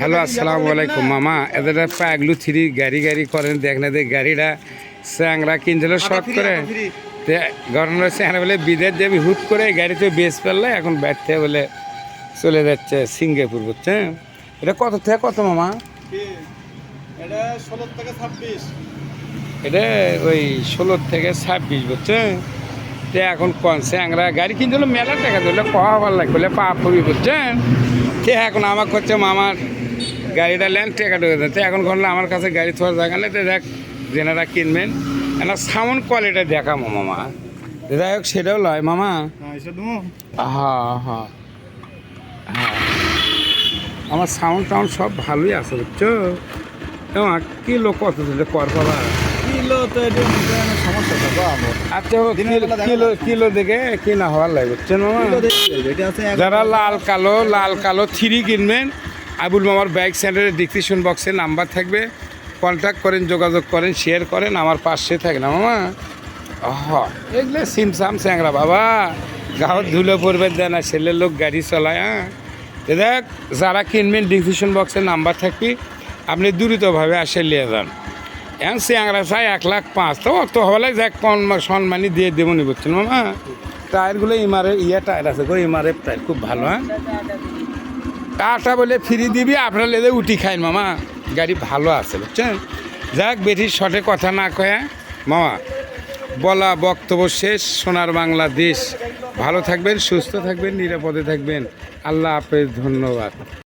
Hello আসসালামু আলাইকুম মামা এদের পাগলু থ্রি গাড়ি গাড়ি করেন দেখ না দেখ গাড়িটা। স্যাংরা কিনছিল শর্ট করে। তে ঘটনা স্যাংরা বলে বিদেশ যাবি হুট করে গাড়িতে বেশ ফেললে এখন ব্যাটতে বলে চলে যাচ্ছে সিঙ্গাপুর বুঝছেন এটা কত থেকে কত মামা? এটা ওই ষোলো থেকে ছাব্বিশ বুঝছেন তে এখন কোন স্যাংরা গাড়ি কিনছিল মেলা টাকা দিলে পাওয়া ভালো লাগবে পা পড়বি বুঝছেন তে এখন আমার করছে মামার গাড়িটা লেন টেকা ঢুকে তো এখন ঘটলে আমার কাছে গাড়ি থাকার জায়গা নেই তো দেখ যেনারা কিনবেন একটা সাউন্ড কোয়ালিটি দেখামো মামা যাই হোক সেটাও লয় মামা। হ্যাঁ হ্যাঁ হ্যাঁ আমার সাউন্ড টাউন্ড সব ভালোই আছে বুঝছ? তোমার কিলো কত কর কিলো তো এটা সমস্যা থাকব আমার আচ্ছা কিলো কিলো দেখে কিনা হওয়ার লাগে বুঝছেন যারা লাল কালো লাল কালো থ্রি কিনবেন আবুল মামার বাইক সেন্টারের ডিসক্রিপশন বক্সে নাম্বার থাকবে। কন্ট্যাক্ট করেন যোগাযোগ করেন শেয়ার করেন আমার পাশে থাকে না মামা? হ এগুলো সিমসাম স্যাংরা বাবা। গাঁত ধুলো পড়বে দেয় না ছেলের লোক গাড়ি চলায় হ্যাঁ? দেখ যারা কিনবেন ডিসক্রিপশন বক্সে নাম্বার থাকবি আপনি দ্রুতভাবে আসে নিয়ে যান। এখন স্যাংরা চাই এক লাখ পাঁচ। তো অত হলে যাক কন সম্মানী দিয়ে দেবো নি বুঝছেন মামা? টায়ারগুলো ইমারের ইয়ে টায়ার আছে গো ইমারের টায়ার খুব ভালো হ্যাঁ? টাটা বলে ফ্রি দিবি, আপনার লেদে উঠি খাইন মামা। গাড়ি ভালো আছে, বুঝছেন? যাক, বেঠির শটে কথা না কয়ে, মামা, বলা বক্তব্য শেষ, সোনার বাংলাদেশ। ভালো থাকবেন, সুস্থ থাকবেন, নিরাপদে থাকবেন। আল্লাহ হাফেজ, ধন্যবাদ।